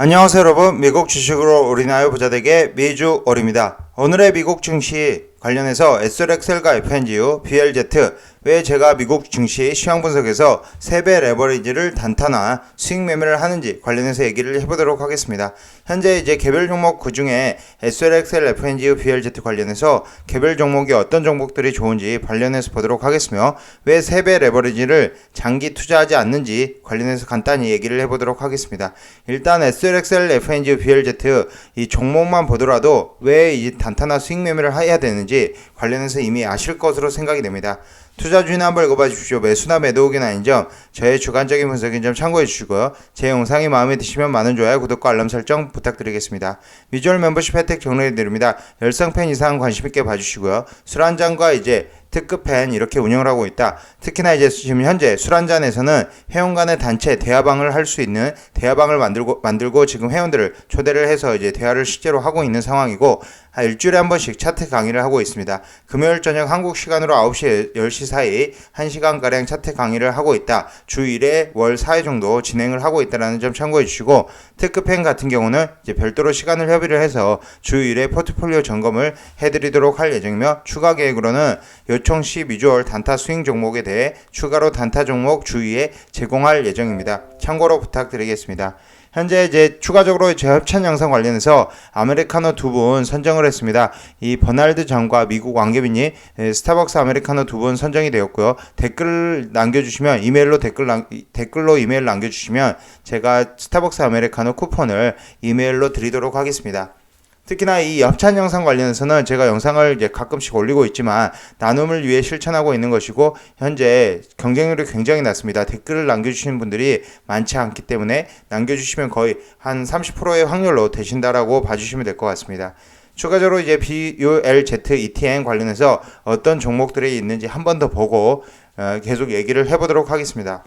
안녕하세요 여러분 미국 주식으로 우리나라 부자되게 미주 올입니다. 오늘의 미국 증시 관련해서 SLXL과 FNGU, BLZ 왜 제가 미국 증시 시황 분석에서 3배 레버리지를 단타나 수익 매매를 하는지 관련해서 얘기를 해보도록 하겠습니다. 현재 이제 개별 종목 그 중에 SLXL, FNGU, BLZ 관련해서 개별 종목이 어떤 종목들이 좋은지 관련해서 보도록 하겠으며 왜 3배 레버리지를 장기 투자하지 않는지 관련해서 간단히 얘기를 해보도록 하겠습니다. 일단 SLXL, FNGU, BLZ 이 종목만 보더라도 왜 이 단타나 수익 매매를 해야 되는지 관련해서 이미 아실 것으로 생각이 됩니다. 투자 주의는 한번 읽어봐 주십시오. 매수나 매도 의견 아닌 점, 저의 주관적인 분석인 점 참고해 주시고요. 제 영상이 마음에 드시면 많은 좋아요, 구독과 알람 설정 부탁드리겠습니다. 미주얼 멤버십 혜택 정리해 드립니다. 열성 팬 이상 관심 있게 봐주시고요. 술 한 잔과 이제 특급 팬 이렇게 운영을 하고 있다. 특히나 이제 지금 현재 술 한 잔에서는 회원 간의 단체 대화방을 할 수 있는 대화방을 만들고 만들고 지금 회원들을 초대를 해서 이제 대화를 실제로 하고 있는 상황이고 한 일주일에 한 번씩 차트 강의를 하고 있습니다. 금요일 저녁 한국 시간으로 9시 10시 사이 1시간 가량 차트 강의를 하고 있다. 주 1회 월 4회 정도 진행을 하고 있다라는 점 참고해 주시고 특급팬 같은 경우는 이제 별도로 시간을 협의를 해서 주 1회 포트폴리오 점검을 해 드리도록 할 예정이며 추가 계획으로는 요청 시 미주얼 단타 스윙 종목에 대해 추가로 단타 종목 주위에 제공할 예정입니다. 참고로 부탁드리겠습니다. 현재 이제 추가적으로 제 협찬 영상 관련해서 아메리카노 두 분 선정을 했습니다. 이 버날드 장과 미국 왕개빈이 에, 스타벅스 아메리카노 두 분 선정이 되었고요. 댓글 남겨주시면 이메일로 댓글 남, 댓글로 이메일 남겨주시면 제가 스타벅스 아메리카노 쿠폰을 이메일로 드리도록 하겠습니다. 특히나 이 협찬 영상 관련해서는 제가 영상을 이제 가끔씩 올리고 있지만 나눔을 위해 실천하고 있는 것이고 현재 경쟁률이 굉장히 낮습니다. 댓글을 남겨주시는 분들이 많지 않기 때문에 남겨주시면 거의 한 30%의 확률로 되신다라고 봐주시면 될 것 같습니다. 추가적으로 이제 BULZ ETN 관련해서 어떤 종목들이 있는지 한 번 더 보고 어, 계속 얘기를 해보도록 하겠습니다.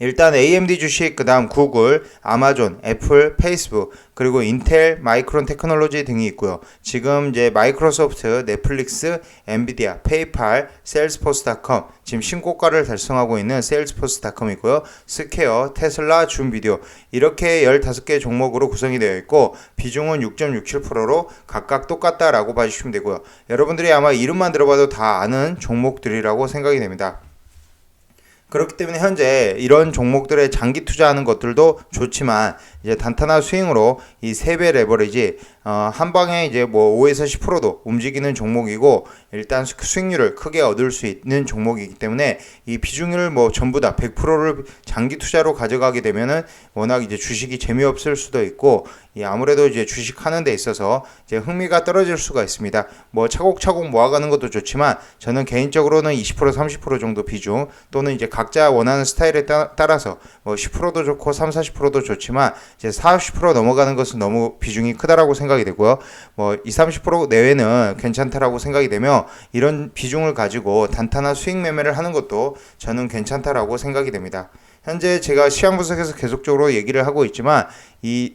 일단 AMD 주식, 그 다음 구글, 아마존, 애플, 페이스북, 그리고 인텔, 마이크론 테크놀로지 등이 있고요. 지금 이제 마이크로소프트, 넷플릭스, 엔비디아, 페이팔, 세일스포스닷컴, 지금 신고가를 달성하고 있는 세일스포스닷컴이고요. 스퀘어, 테슬라, 줌비디오 이렇게 15개 종목으로 구성이 되어 있고 비중은 6.67%로 각각 똑같다라고 봐주시면 되고요. 여러분들이 아마 이름만 들어봐도 다 아는 종목들이라고 생각이 됩니다. 그렇기 때문에 현재 이런 종목들에 장기 투자하는 것들도 좋지만 이제 단타나 스윙으로 이세배 레버리지 어, 한 방에 이제 뭐 5에서 10%도 움직이는 종목이고 일단 수- 수익률을 크게 얻을 수 있는 종목이기 때문에 이 비중을 뭐 전부 다 100%를 장기 투자로 가져가게 되면은 워낙 이제 주식이 재미없을 수도 있고 이 아무래도 이제 주식 하는 데 있어서 이제 흥미가 떨어질 수가 있습니다. 뭐 차곡차곡 모아가는 것도 좋지만 저는 개인적으로는 20% 30% 정도 비중 또는 이제 각자 원하는 스타일에 따, 따라서 뭐 10%도 좋고 3, 40%도 좋지만 이제 40, 50% 넘어가는 것은 너무 비중이 크다라고 생각 이 되고요. 뭐 20, 30% 내외는 괜찮다라고 생각이 되며 이런 비중을 가지고 단타나 수익 매매를 하는 것도 저는 괜찮다라고 생각이 됩니다. 현재 제가 시황 분석에서 계속적으로 얘기를 하고 있지만 이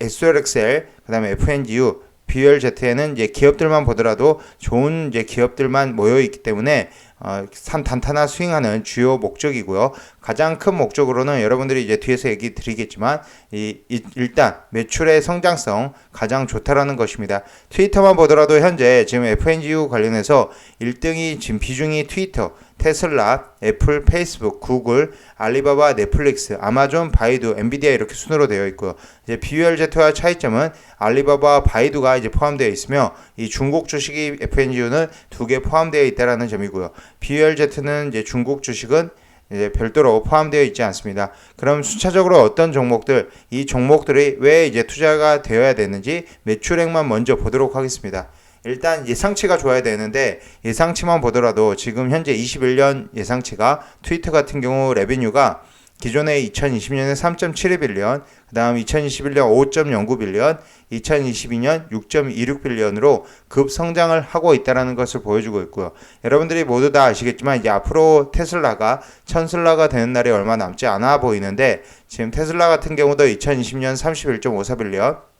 SLXL 그다음에 FNGU BLZ에는 이제 기업들만 보더라도 좋은 이제 기업들만 모여 있기 때문에 어, 산 단타나 스윙하는 주요 목적이고요. 가장 큰 목적으로는 여러분들이 이제 뒤에서 얘기 드리겠지만 이, 이- 일단 매출의 성장성 가장 좋다라는 것입니다. 트위터만 보더라도 현재 지금 FNGU 관련해서 1등이 지금 비중이 트위터, 테슬라, 애플, 페이스북, 구글, 알리바바, 넷플릭스, 아마존, 바이두, 엔비디아 이렇게 순으로 되어 있고요. 이제 BULZ와 차이점은 알리바바, 바이두가 이제 포함되어 있으며 이 중국 주식이 FNGU는 두 개 포함되어 있다라는 점이고요. BULZ는 이제 중국 주식은 이제 별도로 포함되어 있지 않습니다. 그럼 순차적으로 어떤 종목들, 이 종목들이 왜 이제 투자가 되어야 되는지 매출액만 먼저 보도록 하겠습니다. 일단 예상치가 좋아야 되는데 예상치만 보더라도 지금 현재 21년 예상치가 트위터 같은 경우 레베뉴가 기존에 2020년에 3.72빌리언, 그 다음 2021년 5.09빌리언, 2022년 6.26빌리언으로 급성장을 하고 있다는 것을 보여주고 있고요. 여러분들이 모두 다 아시겠지만 이제 앞으로 테슬라가 천슬라가 되는 날이 얼마 남지 않아 보이는데 지금 테슬라 같은 경우도 2020년 31.54빌리언,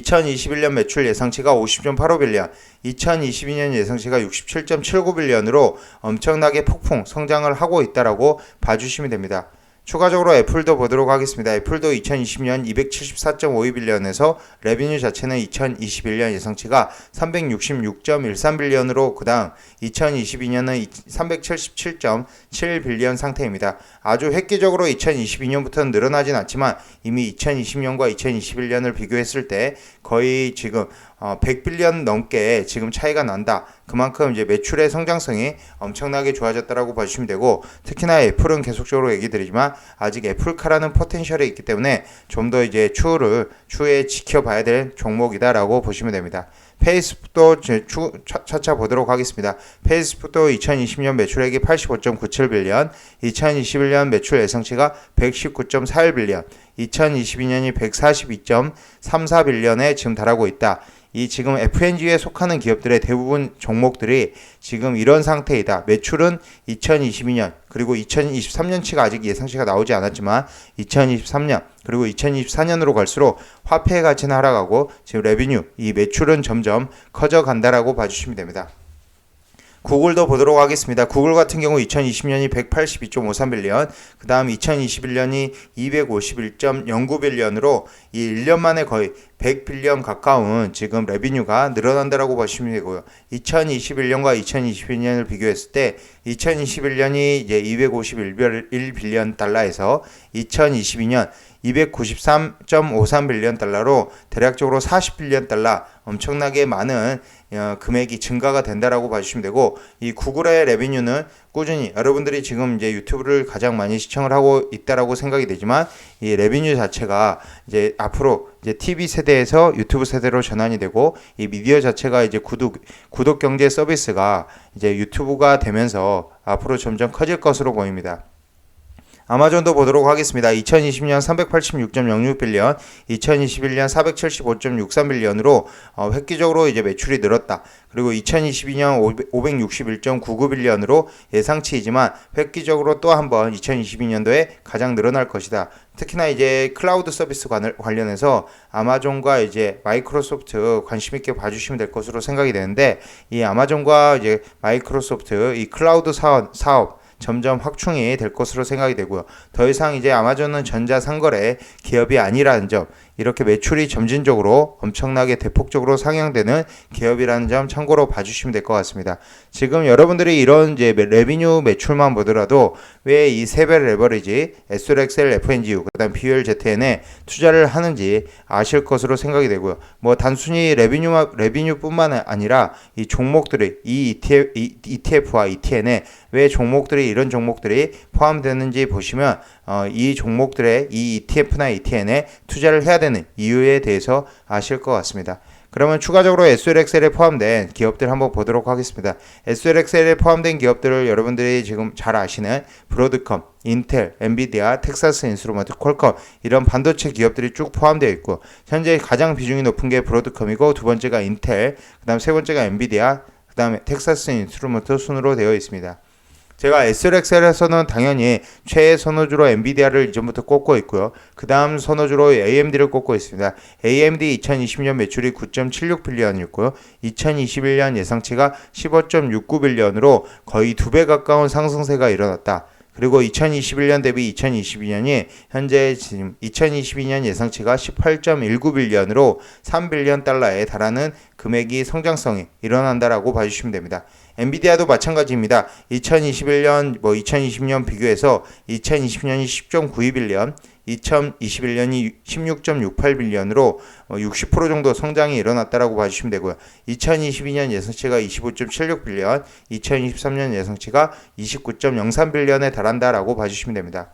2021년 매출 예상치가 50.85빌리언, 2022년 예상치가 67.79빌리언으로 엄청나게 폭풍 성장을 하고 있다라고 봐주시면 됩니다. 추가적으로 애플도 보도록 하겠습니다. 애플도 2020년 274.52빌리언에서 레비뉴 자체는 2021년 예상치가 366.13빌리언으로 그다음 2022년은 377.7빌리언 상태입니다. 아주 획기적으로 2022년부터는 늘어나진 않지만 이미 2020년과 2021년을 비교했을 때 거의 지금 어, 100빌리언 넘게 지금 차이가 난다. 그만큼 이제 매출의 성장성이 엄청나게 좋아졌다라고 봐주시면 되고 특히나 애플은 계속적으로 얘기 드리지만 아직 애플카라는 포텐셜이 있기 때문에 좀 더 이제 추후를 추후에 지켜봐야 될 종목이다라고 보시면 됩니다. 페이스북도 제 추, 차, 차차 보도록 하겠습니다. 페이스북도 2020년 매출액이 85.97빌리언, 2021년 매출 예상치가 119.41빌리언, 2022년이 142.34빌리언에 지금 달하고 있다. 이 지금 FNG에 속하는 기업들의 대부분 종목들이 지금 이런 상태이다. 매출은 2022년 그리고 2023년치가 아직 예상치가 나오지 않았지만 2023년 그리고 2024년으로 갈수록 화폐의 가치는 하락하고 지금 레비뉴 이 매출은 점점 커져 간다라고 봐주시면 됩니다. 구글도 보도록 하겠습니다. 구글 같은 경우 2020년이 182.53빌리언, 그 다음 2021년이 251.09빌리언으로 이 1년 만에 거의 100빌리언 가까운 지금 레비뉴가 늘어난다라고 보시면 되고요. 2021년과 2022년을 비교했을 때 2021년이 이제 251빌리언 달러에서 2022년 293.53빌리언 달러로 대략적으로 40빌리언 달러 엄청나게 많은 어, 금액이 증가가 된다라고 봐주시면 되고 이 구글의 레비뉴는 꾸준히 여러분들이 지금 이제 유튜브를 가장 많이 시청을 하고 있다라고 생각이 되지만 이 레비뉴 자체가 이제 앞으로 이제 TV 세대에서 유튜브 세대로 전환이 되고 이 미디어 자체가 이제 구독 구독 경제 서비스가 이제 유튜브가 되면서 앞으로 점점 커질 것으로 보입니다. 아마존도 보도록 하겠습니다. 2020년 386.06빌리언, 2021년 475.63빌리언으로 어, 획기적으로 이제 매출이 늘었다. 그리고 2022년 561.99빌리언으로 예상치이지만 획기적으로 또 한번 2022년도에 가장 늘어날 것이다. 특히나 이제 클라우드 서비스 관련해서 아마존과 이제 마이크로소프트 관심 있게 봐주시면 될 것으로 생각이 되는데 이 아마존과 이제 마이크로소프트 이 클라우드 사업, 사업 점점 확충이 될 것으로 생각이 되고요. 더 이상 이제 아마존은 전자상거래 기업이 아니라는 점, 이렇게 매출이 점진적으로 엄청나게 대폭적으로 상향되는 기업이라는 점 참고로 봐주시면 될 것 같습니다. 지금 여러분들이 이런 이제 레비뉴 매출만 보더라도 왜 이 세배 레버리지, SRXL, FNGU, 그다음 BULZN에 투자를 하는지 아실 것으로 생각이 되고요. 뭐 단순히 레비뉴 레비뉴뿐만 아니라 이 종목들이 이 ETF, ETF와 ETN에 왜 종목들이 이런 종목들이 포함되는지 보시면 어, 이 종목들의 이 ETF나 ETN에 투자를 해야 되는 이유에 대해서 아실 것 같습니다. 그러면 추가적으로 SLXL에 포함된 기업들 한번 보도록 하겠습니다. SLXL에 포함된 기업들을 여러분들이 지금 잘 아시는 브로드컴, 인텔, 엔비디아, 텍사스 인스트루먼트, 퀄컴 이런 반도체 기업들이 쭉 포함되어 있고 현재 가장 비중이 높은 게 브로드컴이고 두 번째가 인텔, 그다음 세 번째가 엔비디아, 그다음에 텍사스 인스트루먼트 순으로 되어 있습니다. 제가 SLXL에서는 당연히 최애 선호주로 엔비디아를 이전부터 꼽고 있고요. 그 다음 선호주로 AMD를 꼽고 있습니다. AMD 2020년 매출이 9.76빌리언이었고요. 2021년 예상치가 15.69빌리언으로 거의 두 배 가까운 상승세가 일어났다. 그리고 2021년 대비 2022년이 현재 지금 2022년 예상치가 18.19빌리언으로 3빌리언 달러에 달하는 금액이 성장성이 일어난다라고 봐주시면 됩니다. 엔비디아도 마찬가지입니다. 2021년 뭐 2020년 비교해서 2020년이 10.92빌리언, 2021년이 16.68빌리언으로 60% 정도 성장이 일어났다라고 봐주시면 되고요. 2022년 예상치가 25.76빌리언, 2023년 예상치가 29.03빌리언에 달한다라고 봐주시면 됩니다.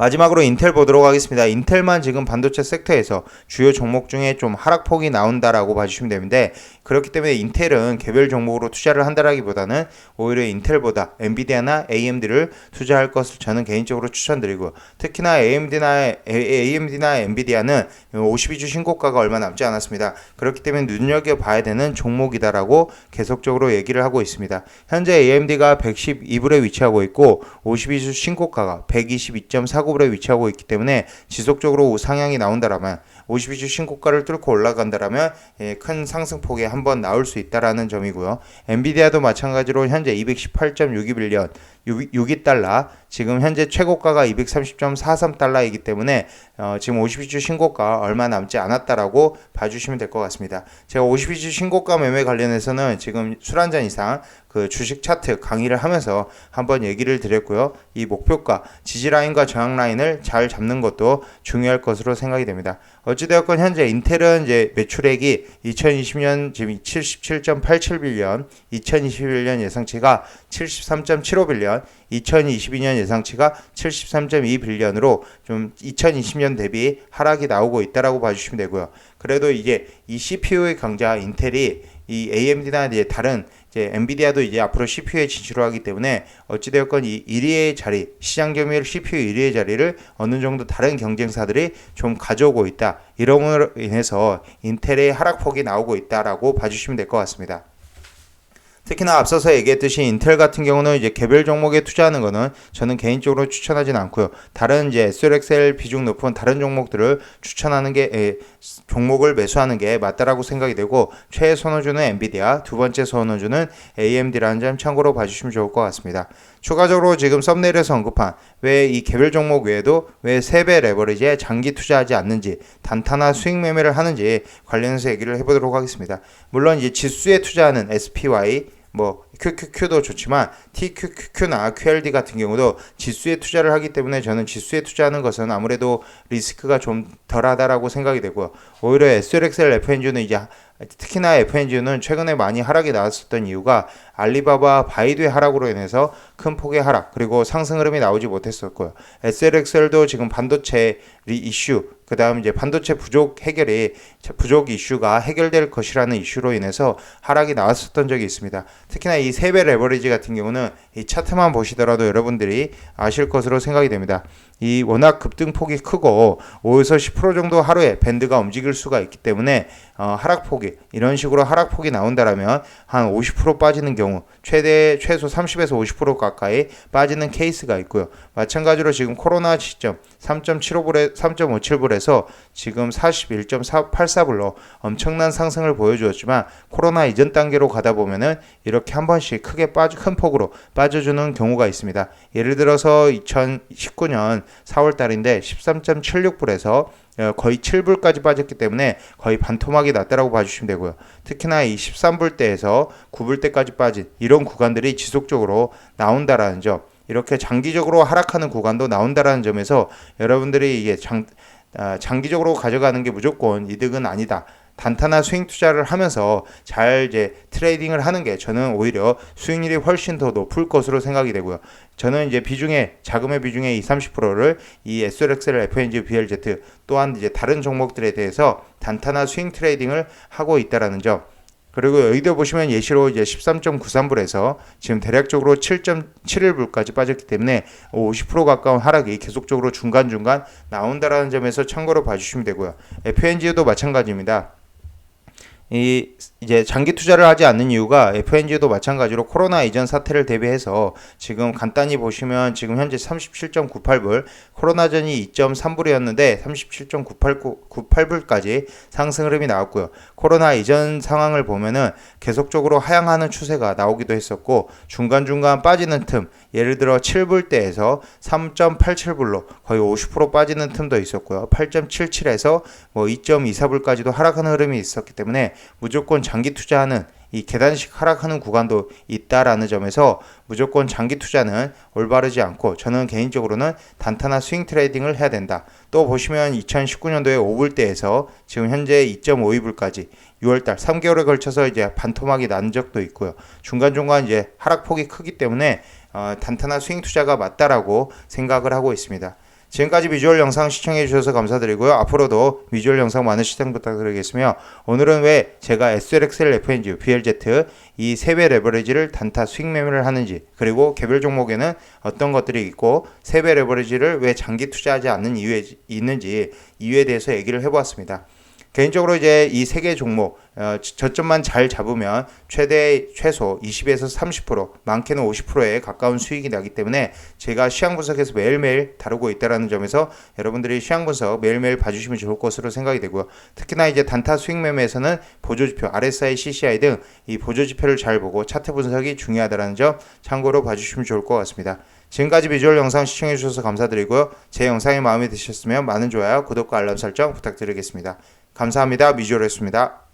마지막으로 인텔 보도록 하겠습니다. 인텔만 지금 반도체 섹터에서 주요 종목 중에 좀 하락폭이 나온다라고 봐주시면 되는데 그렇기 때문에 인텔은 개별 종목으로 투자를 한다라기보다는 오히려 인텔보다 엔비디아나 AMD를 투자할 것을 저는 개인적으로 추천드리고 특히나 AMD나 AMD나 엔비디아는 52주 신고가가 얼마 남지 않았습니다. 그렇기 때문에 눈여겨 봐야 되는 종목이다라고 계속적으로 얘기를 하고 있습니다. 현재 AMD가 112불에 위치하고 있고 52주 신고가가 122.49 하락구불에 위치하고 있기 때문에 지속적으로 상향이 나온다라면 52주 신고가를 뚫고 올라간다라면 예, 큰 상승폭에 한번 나올 수 있다라는 점이고요. 엔비디아도 마찬가지로 현재 218.62빌리언 62달러 지금 현재 최고가가 230.43달러이기 때문에 어, 지금 52주 신고가 얼마 남지 않았다라고 봐주시면 될 것 같습니다. 제가 52주 신고가 매매 관련해서는 지금 술 한 잔 이상 그 주식 차트 강의를 하면서 한번 얘기를 드렸고요. 이 목표가 지지 라인과 저항 라인을 잘 잡는 것도 중요할 것으로 생각이 됩니다. 어찌되었건 현재 인텔은 이제 매출액이 2020년 지금 77.87빌리언, 2021년 예상치가 73.75빌리언, 2022년 예상치가 73.2빌리언으로 좀 2020년 대비 하락이 나오고 있다라고 봐주시면 되고요. 그래도 이게 이 CPU의 강자 인텔이 이 AMD나 이제 다른 이제 엔비디아도 이제 앞으로 CPU에 진출하기 때문에 어찌되었건 이 1위의 자리, 시장 점유율 CPU 1위의 자리를 어느 정도 다른 경쟁사들이 좀 가져오고 있다. 이름으로 인해서 인텔의 하락폭이 나오고 있다라고 봐주시면 될 것 같습니다. 특히나 앞서서 얘기했듯이 인텔 같은 경우는 이제 개별 종목에 투자하는 거는 저는 개인적으로 추천하진 않고요. 다른 이제 SLXL 비중 높은 다른 종목들을 추천하는 게 에, 종목을 매수하는 게 맞다라고 생각이 되고 최선호주는 엔비디아, 두 번째 선호주는 AMD라는 점 참고로 봐주시면 좋을 것 같습니다. 추가적으로 지금 썸네일에서 언급한 왜 이 개별 종목 외에도 왜 세배 레버리지에 장기 투자하지 않는지 단타나 수익 매매를 하는지 관련해서 얘기를 해보도록 하겠습니다. 물론 이제 지수에 투자하는 SPY 뭐 QQQ도 좋지만 TQQQ나 QLD 같은 경우도 지수에 투자를 하기 때문에 저는 지수에 투자하는 것은 아무래도 리스크가 좀 덜하다라고 생각이 되고요. 오히려 SLXL FNG는 이제 특히나 FNG는 최근에 많이 하락이 나왔었던 이유가 알리바바 바이두의 하락으로 인해서 큰 폭의 하락 그리고 상승 흐름이 나오지 못했었고요. SLXL도 지금 반도체 리 이슈 그 다음 이제 반도체 부족 해결이 부족 이슈가 해결될 것이라는 이슈로 인해서 하락이 나왔었던 적이 있습니다. 특히나 이 세배 레버리지 같은 경우는 이 차트만 보시더라도 여러분들이 아실 것으로 생각이 됩니다. 이 워낙 급등폭이 크고 5에서 10% 정도 하루에 밴드가 움직일 수가 있기 때문에 어, 하락폭이 이런 식으로 하락폭이 나온다라면 한 50% 빠지는 경우 최대 최소 30에서 50% 가까이 빠지는 케이스가 있고요. 마찬가지로 지금 코로나 시점 3.75불에 3.57불에서 지금 41.84불로 엄청난 상승을 보여주었지만 코로나 이전 단계로 가다 보면은 이렇게 한 번씩 크게 빠져 큰 폭으로 빠져주는 경우가 있습니다. 예를 들어서 2019년 4월 달인데 13.76불에서 어, 거의 7불까지 빠졌기 때문에 거의 반토막이 났다라고 봐주시면 되고요. 특히나 이 13불대에서 9불대까지 빠진 이런 구간들이 지속적으로 나온다라는 점, 이렇게 장기적으로 하락하는 구간도 나온다라는 점에서 여러분들이 이게 장, 아, 장기적으로 가져가는 게 무조건 이득은 아니다. 단타나 스윙 투자를 하면서 잘 이제 트레이딩을 하는 게 저는 오히려 수익률이 훨씬 더 높을 것으로 생각이 되고요. 저는 이제 비중에 자금의 비중의 이 30%를 이 SLXL, FNG, BLZ 또한 이제 다른 종목들에 대해서 단타나 스윙 트레이딩을 하고 있다라는 점. 그리고 여기도 보시면 예시로 이제 13.93불에서 지금 대략적으로 7.71불까지 빠졌기 때문에 50% 가까운 하락이 계속적으로 중간중간 나온다라는 점에서 참고로 봐주시면 되고요. FNG도 마찬가지입니다. 이 이제 장기 투자를 하지 않는 이유가 FNG도 마찬가지로 코로나 이전 사태를 대비해서 지금 간단히 보시면 지금 현재 37.98불 코로나 전이 2.3불이었는데 37.98불까지 상승 흐름이 나왔고요. 코로나 이전 상황을 보면은 계속적으로 하향하는 추세가 나오기도 했었고 중간중간 빠지는 틈 예를 들어 7불대에서 3.87불로 거의 50% 빠지는 틈도 있었고요. 8.77에서 뭐 2.24불까지도 하락하는 흐름이 있었기 때문에 무조건 장기 투자하는 이 계단식 하락하는 구간도 있다라는 점에서 무조건 장기 투자는 올바르지 않고 저는 개인적으로는 단타나 스윙 트레이딩을 해야 된다. 또 보시면 2019년도에 5불대에서 지금 현재 2.52불까지 6월달 3개월에 걸쳐서 이제 반토막이 난 적도 있고요. 중간중간 이제 하락폭이 크기 때문에 어, 단타나 스윙 투자가 맞다라고 생각을 하고 있습니다. 지금까지 비주얼 영상 시청해 주셔서 감사드리고요. 앞으로도 비주얼 영상 많은 시청 부탁드리겠으며 오늘은 왜 제가 SLXL, FNG, BLZ 이 세배 레버리지를 단타 수익 매매를 하는지 그리고 개별 종목에는 어떤 것들이 있고 세배 레버리지를 왜 장기 투자하지 않는 이유에 있는지 이유에 대해서 얘기를 해보았습니다. 개인적으로 이제 이 세 개 종목 어, 저점만 잘 잡으면 최대 최소 20에서 30% 많게는 50%에 가까운 수익이 나기 때문에 제가 시황 분석에서 매일매일 다루고 있다라는 점에서 여러분들이 시황 분석 매일매일 봐주시면 좋을 것으로 생각이 되고요. 특히나 이제 단타 수익 매매에서는 보조 지표 RSI, CCI 등 이 보조 지표를 잘 보고 차트 분석이 중요하다는 점 참고로 봐주시면 좋을 것 같습니다. 지금까지 비주얼 영상 시청해 주셔서 감사드리고요. 제 영상이 마음에 드셨으면 많은 좋아요, 구독과 알람 설정 부탁드리겠습니다. 감사합니다. 미주얼이었습니다.